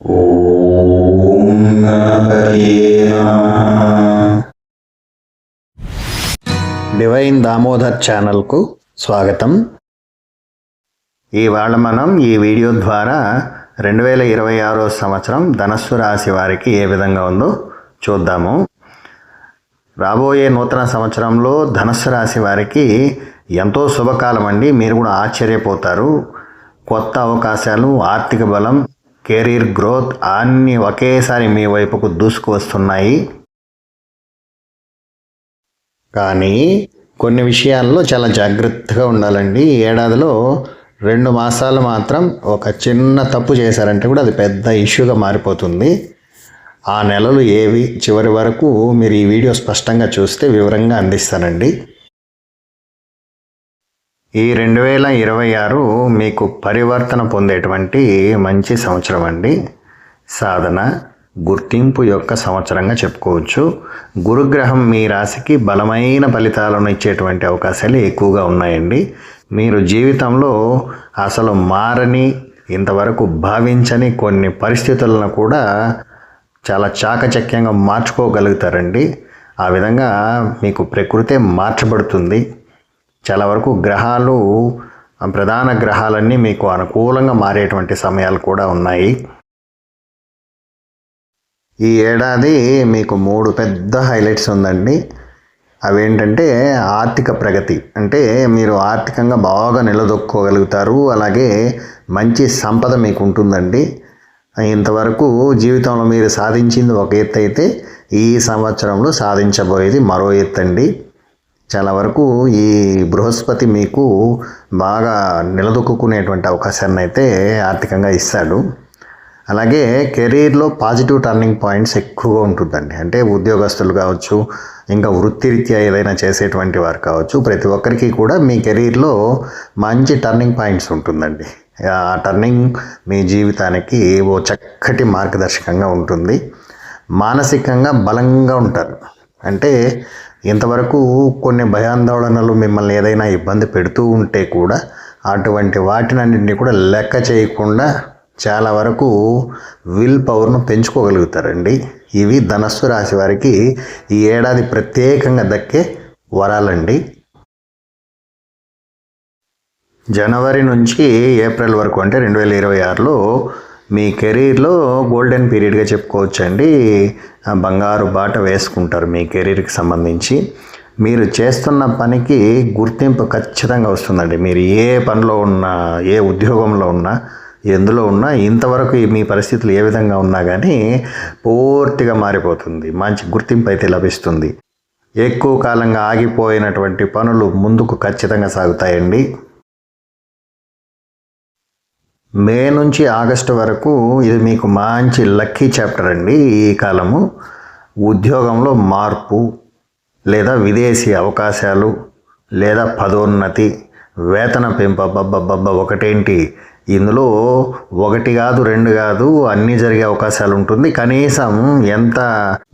ఓం divine Damodar ఛానల్కు స్వాగతం ఇవాళ మనం ఈ వీడియో ద్వారా రెండు వేల ఇరవై ఆరో సంవత్సరం ధనస్సు రాశి వారికి ఏ విధంగా ఉందో చూద్దాము రాబోయే నూతన సంవత్సరంలో ధనస్సు రాశి వారికి ఎంతో శుభకాలం అండి మీరు కూడా ఆశ్చర్యపోతారు కొత్త అవకాశాలు ఆర్థిక బలం కెరీర్ గ్రోత్ అన్నీ ఒకేసారి మీ వైపుకు దూసుకు వస్తున్నాయి కానీ కొన్ని విషయాల్లో చాలా జాగ్రత్తగా ఉండాలండి. ఈ ఏడాదిలో రెండు మాసాలు మాత్రం ఒక చిన్న తప్పు చేశారంటే కూడా అది పెద్ద ఇష్యూగా మారిపోతుంది. ఆ నెలలు ఏవి? చివరి వరకు మీరు ఈ వీడియో స్పష్టంగా చూస్తే వివరంగా అందిస్తానండి. ఈ రెండు వేల ఇరవై ఆరు మీకు పరివర్తన పొందేటువంటి మంచి సంవత్సరం అండి. సాధన గుర్తింపు యొక్క సంవత్సరంగా చెప్పుకోవచ్చు. గురుగ్రహం మీ రాశికి బలమైన ఫలితాలను ఇచ్చేటువంటి అవకాశాలు ఎక్కువగా ఉన్నాయండి. మీరు జీవితంలో అసలు మారని ఇంతవరకు భావించని కొన్ని పరిస్థితులను కూడా చాలా చాకచక్యంగా మార్చుకోగలుగుతారండి. ఆ విధంగా మీకు ప్రకృతే మార్చబడుతుంది. చాలా వరకు గ్రహాలు ప్రధాన గ్రహాలన్నీ మీకు అనుకూలంగా మారేటువంటి సమయాలు కూడా ఉన్నాయి. ఈ ఏడాది మీకు మూడు పెద్ద హైలైట్స్ ఉందండి. అవేంటంటే ఆర్థిక ప్రగతి. అంటే మీరు ఆర్థికంగా బాగా నిలదొక్కోగలుగుతారు. అలాగే మంచి సంపద మీకు ఉంటుందండి. ఇంతవరకు జీవితంలో మీరు సాధించింది ఒక ఎత్తు అయితే ఈ సంవత్సరంలో సాధించబోయేది మరో ఎత్తు అండి చాలా వరకు ఈ బృహస్పతి మీకు బాగా నిలదొక్కునేటువంటి అవకాశాన్ని అయితే ఆర్థికంగా ఇస్తాడు. అలాగే కెరీర్లో పాజిటివ్ టర్నింగ్ పాయింట్స్ ఎక్కువగా ఉంటుందండి. అంటే ఉద్యోగస్తులు కావచ్చు ఇంకా వృత్తిరీత్యా ఏదైనా చేసేటువంటి వారు కావచ్చు ప్రతి ఒక్కరికి కూడా మీ కెరీర్లో మంచి టర్నింగ్ పాయింట్స్ ఉంటుందండి. ఆ టర్నింగ్ మీ జీవితానికి ఓ చక్కటి మార్గదర్శకంగా ఉంటుంది. మానసికంగా బలంగా ఉంటారు. అంటే ఇంతవరకు కొన్ని భయాందోళనలు మిమ్మల్ని ఏదైనా ఇబ్బంది పెడుతూ ఉంటే కూడా అటువంటి వాటినన్నింటినీ కూడా లెక్క చేయకుండా చాలా వరకు విల్ పవర్ను పెంచుకోగలుగుతారండి. ఇవి ధనస్సు రాశి వారికి ఈ ఏడాది ప్రత్యేకంగా దక్కే వరాలండి. జనవరి నుంచి ఏప్రిల్ వరకు అంటే రెండు వేల ఇరవై ఆరులో మీ కెరీర్లో గోల్డెన్ పీరియడ్గా చెప్పుకోవచ్చు అండి బంగారు బాట వేసుకుంటారు మీ కెరీర్కి సంబంధించి. మీరు చేస్తున్న పనికి గుర్తింపు ఖచ్చితంగా వస్తుందండి. మీరు ఏ పనిలో ఉన్నా ఏ ఉద్యోగంలో ఉన్నా ఎందులో ఉన్నా ఇంతవరకు మీ పరిస్థితులు ఏ విధంగా ఉన్నా కానీ పూర్తిగా మారిపోతుంది. మంచి గుర్తింపు అయితే లభిస్తుంది. ఎక్కువ కాలంగా ఆగిపోయినటువంటి పనులు ముందుకు ఖచ్చితంగా సాగుతాయండి. మే నుంచి ఆగస్టు వరకు ఇది మీకు మంచి లక్కీ చాప్టర్ అండి ఈ కాలము. ఉద్యోగంలో మార్పు లేదా విదేశీ అవకాశాలు లేదా పదోన్నతి వేతన పెంపు అబ్బబ్బబ్బబ్బ ఒకటేంటి? ఇందులో ఒకటి కాదు రెండు కాదు అన్నీ జరిగే అవకాశాలు ఉంటుంది. కనీసం ఎంత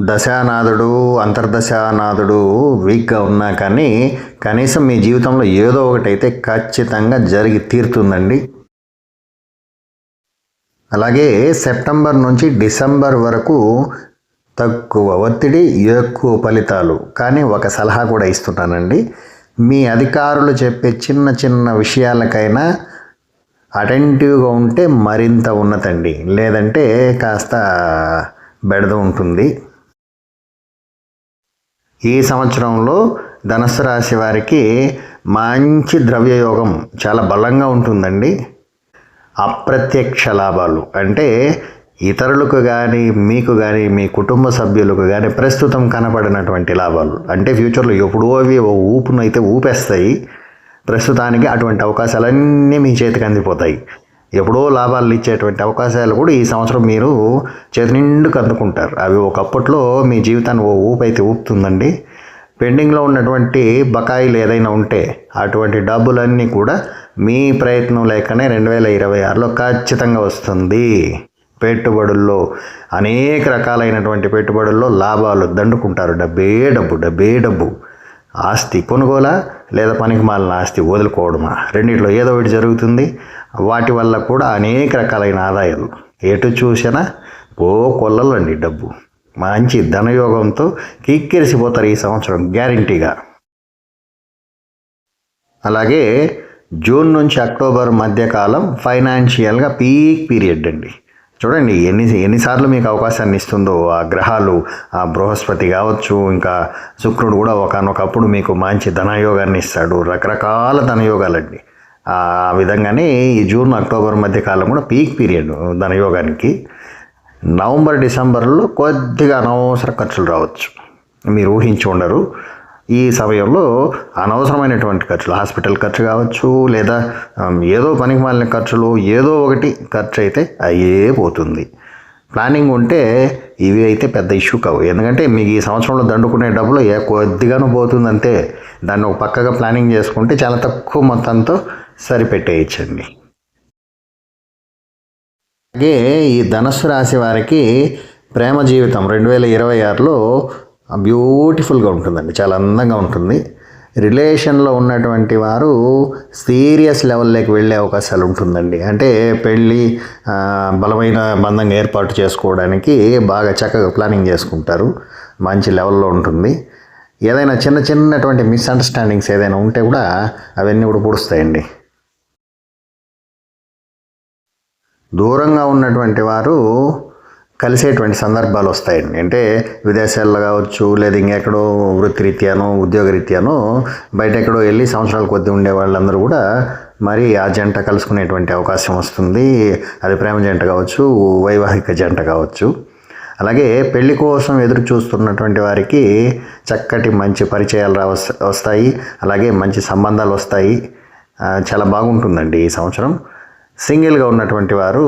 దశానాథుడు అంతర్దశానాథుడు వీక్గా ఉన్నా కానీ కనీసం మీ జీవితంలో ఏదో ఒకటైతే ఖచ్చితంగా జరిగి తీరుతుందండి. అలాగే సెప్టెంబర్ నుంచి డిసెంబర్ వరకు తక్కువ ఒత్తిడి ఎక్కువ ఫలితాలు. కానీ ఒక సలహా కూడా ఇస్తున్నానండి. మీ అధికారులు చెప్పే చిన్న చిన్న విషయాలకైనా అటెంటివ్గా ఉంటే మరింత ఉన్నతండి. లేదంటే కాస్త బెడద ఉంటుంది. ఈ సంవత్సరంలో ధనుసు రాశి వారికి మంచి ద్రవ్యయోగం చాలా బలంగా ఉంటుందండి. అప్రత్యక్ష లాభాలు అంటే ఇతరులకు కానీ మీకు కానీ మీ కుటుంబ సభ్యులకు కానీ ప్రస్తుతం కనపడినటువంటి లాభాలు. అంటే ఫ్యూచర్లో ఎప్పుడో అవి ఓ ఊపును అయితే ఊపేస్తాయి. ప్రస్తుతానికి అటువంటి అవకాశాలన్నీ మీ చేతికి అందిపోతాయి. ఎప్పుడో లాభాలు ఇచ్చేటువంటి అవకాశాలు కూడా ఈ సంవత్సరం మీరు చేతి నిండుకు అందుకుంటారు. అవి ఒకప్పట్లో మీ జీవితాన్ని ఓ ఊపు అయితే ఊపుతుందండి. పెండింగ్లో ఉన్నటువంటి బకాయిలు ఏదైనా ఉంటే అటువంటి డబ్బులన్నీ కూడా మీ ప్రయత్నం లేకనే రెండు వేల ఇరవై ఆరులో ఖచ్చితంగా వస్తుంది. పెట్టుబడుల్లో అనేక రకాలైనటువంటి పెట్టుబడుల్లో లాభాలు దండుకుంటారు. డబ్బే డబ్బు డబ్బే డబ్బు. ఆస్తి కొనుగోలా లేదా పనికి మాలిన ఆస్తి వదులుకోవడమా? రెండిట్లో ఏదో ఒకటి జరుగుతుంది. వాటి వల్ల కూడా అనేక రకాలైన ఆదాయాలు ఎటు చూసినా ఓ కొల్లలండి డబ్బు. మంచి ధనయోగంతో కిక్కిరిసిపోతారు ఈ సంవత్సరం గ్యారంటీగా. అలాగే జూన్ నుంచి అక్టోబర్ మధ్యకాలం ఫైనాన్షియల్గా పీక్ పీరియడ్ అండి. చూడండి ఎన్ని ఎన్నిసార్లు మీకు అవకాశాన్ని ఇస్తుందో ఆ గ్రహాలు ఆ బృహస్పతి కావచ్చు ఇంకా శుక్రుడు కూడా ఒకనొకప్పుడు మీకు మంచి ధనయోగాన్ని ఇస్తాడు రకరకాల ధనయోగాలండి. ఆ విధంగానే ఈ జూన్ అక్టోబర్ మధ్య కాలం కూడా పీక్ పీరియడ్ ధనయోగానికి. నవంబర్ డిసెంబర్లో కొద్దిగా అనవసర ఖర్చులు రావచ్చు. మీరు ఊహించి ఉండరు. ఈ సమయంలో అనవసరమైనటువంటి ఖర్చులు హాస్పిటల్ ఖర్చు కావచ్చు లేదా ఏదో పనికి మాలిన ఖర్చులు ఏదో ఒకటి ఖర్చు అయితే అయ్యే పోతుంది. ప్లానింగ్ ఉంటే ఇవి అయితే పెద్ద ఇష్యూ కావు. ఎందుకంటే మీకు ఈ సంవత్సరంలో దండుకునే డబ్బులు ఏ కొద్దిగానూ పోతుందంటే దాన్ని ఒక పక్కగా ప్లానింగ్ చేసుకుంటే చాలా తక్కువ మొత్తంతో సరిపెట్టేయచ్చండి. అలాగే ఈ ధనస్సు రాశి వారికి ప్రేమ జీవితం రెండు వేల ఇరవై ఆరులో బ్యూటిఫుల్గా ఉంటుందండి. చాలా అందంగా ఉంటుంది. రిలేషన్లో ఉన్నటువంటి వారు సీరియస్ లెవెల్లోకి వెళ్ళే అవకాశాలు ఉంటుందండి. అంటే పెళ్ళి బలమైన బంధంగా ఏర్పాటు చేసుకోవడానికి బాగా చక్కగా ప్లానింగ్ చేసుకుంటారు. మంచి లెవెల్లో ఉంటుంది. ఏదైనా చిన్న చిన్నటువంటి మిస్అండర్స్టాండింగ్స్ ఏదైనా ఉంటే కూడా అవన్నీ కూడా పూడుస్తాయండి. దూరంగా ఉన్నటువంటి వారు కలిసేటువంటి సందర్భాలు వస్తాయండి. అంటే విదేశాల్లో కావచ్చు లేదా ఇంకెక్కడో వృత్తిరీత్యానో ఉద్యోగరీత్యానో బయట ఎక్కడో వెళ్ళి సంవత్సరాల కొద్ది ఉండే వాళ్ళందరూ కూడా మరి ఆ జంట కలుసుకునేటువంటి అవకాశం వస్తుంది. అది ప్రేమ జంట కావచ్చు వైవాహిక జంట కావచ్చు. అలాగే పెళ్ళి కోసం ఎదురు చూస్తున్నటువంటి వారికి చక్కటి మంచి పరిచయాలు రా వస్తాయి. అలాగే మంచి సంబంధాలు వస్తాయి. చాలా బాగుంటుందండి ఈ సంవత్సరం. సింగిల్గా ఉన్నటువంటి వారు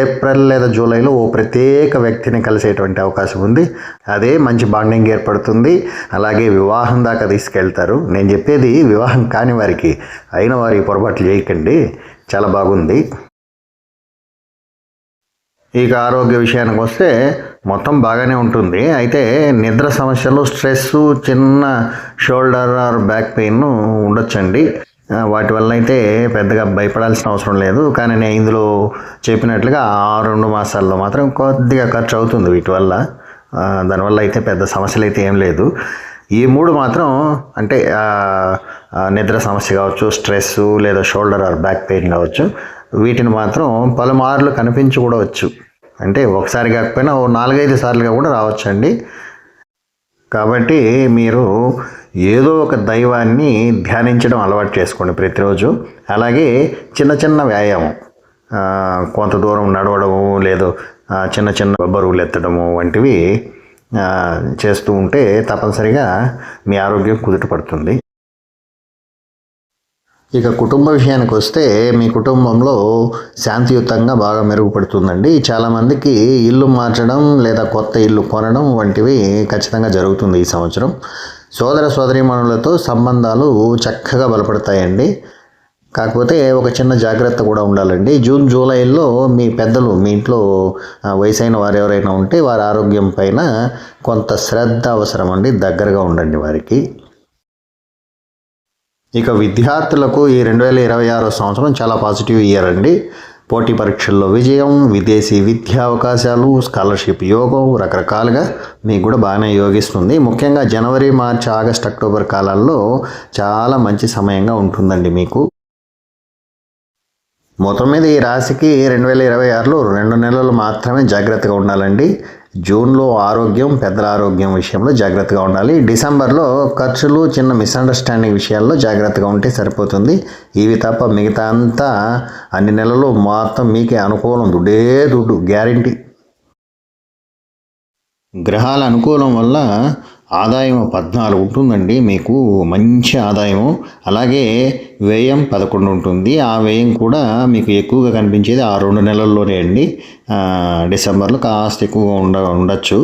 ఏప్రిల్ లేదా జూలైలో ఓ ప్రత్యేక వ్యక్తిని కలిసేటువంటి అవకాశం ఉంది. అదే మంచి బాండింగ్ ఏర్పడుతుంది. అలాగే వివాహం దాకా తీసుకెళ్తారు. నేను చెప్పేది వివాహం కాని వారికి అయిన వారి పొరపాట్లు చేయకండి. చాలా బాగుంది. ఇక ఆరోగ్య విషయానికి వస్తే మొత్తం బాగానే ఉంటుంది. అయితే నిద్ర సమస్యలు స్ట్రెస్ చిన్న షోల్డర్ ఆర్ బ్యాక్ పెయిన్ ఉండొచ్చండి. వాటి వల్ల అయితే పెద్దగా భయపడాల్సిన అవసరం లేదు. కానీ నేను ఇందులో చెప్పినట్లుగా ఆ రెండు మాసాల్లో మాత్రం కొద్దిగా ఖర్చు అవుతుంది వీటి వల్ల. దానివల్ల అయితే పెద్ద సమస్యలు అయితే ఏం లేదు. ఈ మూడు మాత్రం అంటే నిద్ర సమస్య కావచ్చు స్ట్రెస్ లేదా షోల్డర్ ఆర్ బ్యాక్ పెయిన్ కావచ్చు వీటిని మాత్రం పలుమార్లు కనిపించి కూడా వచ్చు. అంటే ఒకసారి కాకపోయినా ఓ నాలుగైదు సార్లుగా కూడా రావచ్చండి. కాబట్టి మీరు ఏదో ఒక దైవాన్ని ధ్యానించడం అలవాటు చేసుకోండి ప్రతిరోజు. అలాగే చిన్న చిన్న వ్యాయామం. కొంత దూరం నడవడము లేదు చిన్న చిన్న బరువులు ఎత్తడము వంటివి చేస్తూ ఉంటే తప్పనిసరిగా మీ ఆరోగ్యం కుదుటపడుతుంది ఇక కుటుంబ విషయానికి వస్తే మీ కుటుంబంలో శాంతియుతంగా బాగా మెరుగుపడుతుందండి. చాలామందికి ఇల్లు మార్చడం లేదా కొత్త ఇల్లు కొనడం వంటివి ఖచ్చితంగా జరుగుతుంది ఈ సంవత్సరం. సోదర సోదరీమణులతో సంబంధాలు చక్కగా బలపడతాయండి. కాకపోతే ఒక చిన్న జాగ్రత్త కూడా ఉండాలండి. జూన్ జూలైలో మీ పెద్దలు మీ ఇంట్లో వయసైన వారు ఎవరైనా ఉంటే వారి ఆరోగ్యం పైన కొంత శ్రద్ధ అవసరం అండి దగ్గరగా ఉండండి వారికి. ఇక విద్యార్థులకు ఈ రెండు వేల ఇరవై ఆరో సంవత్సరం చాలా పాజిటివ్ ఇయర్ అండి. పోటీ పరీక్షల్లో విజయం విదేశీ విద్యా అవకాశాలు స్కాలర్షిప్ యోగం రకరకాలుగా మీకు కూడా బాగానే యోగిస్తుంది. ముఖ్యంగా జనవరి మార్చి ఆగస్ట్ అక్టోబర్ కాలాల్లో చాలా మంచి సమయంగా ఉంటుందండి మీకు. మొత్తం మీద ఈ రాశికి రెండు వేల ఇరవై ఆరులో రెండు నెలలు మాత్రమే జాగ్రత్తగా ఉండాలండి. జూన్లో ఆరోగ్యం పెద్దల ఆరోగ్యం విషయంలో జాగ్రత్తగా ఉండాలి. డిసెంబర్లో ఖర్చులు చిన్న మిస్అండర్స్టాండింగ్ విషయాల్లో జాగ్రత్తగా ఉంటే సరిపోతుంది. ఇవి తప్ప మిగతా అంతా అన్ని నెలలు మొత్తం మీకే అనుకూలం. దుడ్డే దుడ్డు గ్యారంటీ. గ్రహాల అనుకూలం వల్ల ఆదాయం పద్నాలుగు ఉంటుందండి మీకు మంచి ఆదాయం అలాగే వ్యయం పదకొండు ఉంటుంది ఆ వ్యయం కూడా మీకు ఎక్కువగా కనిపించేది ఆ రెండు నెలల్లోనే అండి. డిసెంబర్లో కాస్త ఎక్కువగా ఉండ ఉండొచ్చు.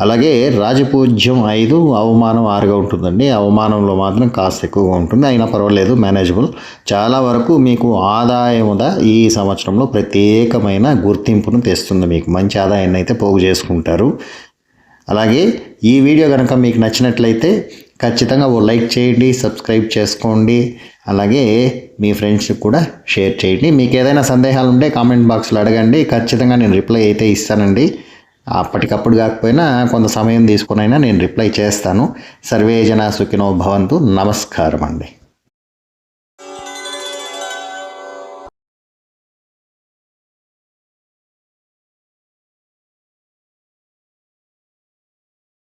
అలాగే రాజపూజ్యం ఐదు అవమానం ఆరుగా ఉంటుందండి. అవమానంలో మాత్రం కాస్త ఎక్కువగా ఉంటుంది అయినా పర్వాలేదు మేనేజబుల్ చాలా వరకు మీకు ఆదాయముద ఈ సంవత్సరంలో ప్రత్యేకమైన గుర్తింపును తెస్తుంది మీకు మంచి ఆదాయాన్ని అయితే పోగు చేసుకుంటారు. అలాగే ఈ వీడియో కనుక మీకు నచ్చినట్లయితే ఖచ్చితంగా ఓ లైక్ చేయండి సబ్స్క్రైబ్ చేసుకోండి అలాగే మీ ఫ్రెండ్స్కి కూడా షేర్ చేయండి. మీకు ఏదైనా సందేహాలు ఉంటే కామెంట్ బాక్స్లో అడగండి. ఖచ్చితంగా నేను రిప్లై అయితే ఇస్తానండి. అప్పటికప్పుడు కాకపోయినా కొంత సమయం తీసుకునైనా నేను రిప్లై చేస్తాను. సర్వే జన సుఖినో భవంతు. నమస్కారం అండి